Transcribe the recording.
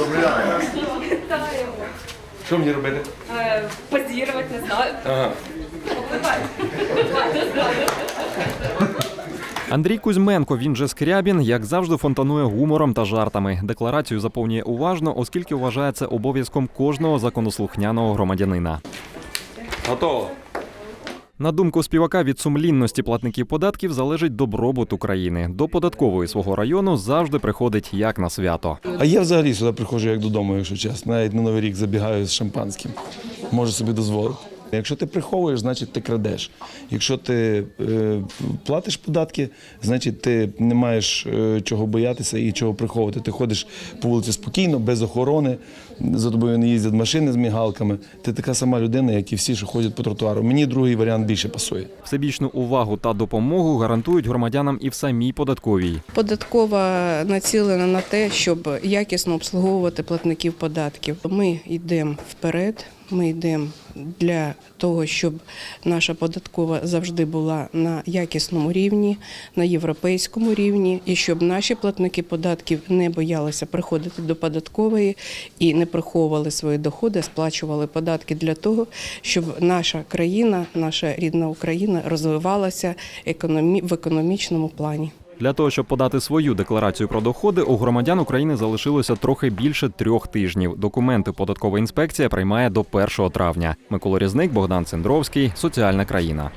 Добрий ранок. Що мені робити? Е, Позірувати, не знаю. Ага. Андрій Кузьменко, він же Скрябін, як завжди, фонтанує гумором та жартами. Декларацію заповнює уважно, оскільки вважає це обов'язком кожного законослухняного громадянина. Готово. На думку співака, від сумлінності платників податків залежить добробут України. До податкової свого району завжди приходить як на свято. А я взагалі сюди приходжу як додому, якщо чесно. Навіть на Новий рік забігаю з шампанським. Можу собі дозволити. Якщо ти приховуєш, значить ти крадеш. Якщо ти е, платиш податки, значить ти не маєш е, чого боятися і чого приховувати. Ти ходиш по вулиці спокійно, без охорони, за тобою не їздять машини з мігалками. Ти така сама людина, як і всі, що ходять по тротуару. Мені другий варіант більше пасує. Всебічну увагу та допомогу гарантують громадянам і в самій податковій. Податкова націлена на те, щоб якісно обслуговувати платників податків. Ми йдемо вперед. Ми йдемо для того, щоб наша податкова завжди була на якісному рівні, на європейському рівні, і щоб наші платники податків не боялися приходити до податкової і не приховували свої доходи, сплачували податки для того, щоб наша країна, наша рідна Україна розвивалася в економічному плані. Для того, щоб подати свою декларацію про доходи, у громадян України залишилося трохи більше трьох тижнів. Документи податкова інспекція приймає до 1 травня. Микола Різник, Богдан Цендровський, Соціальна країна.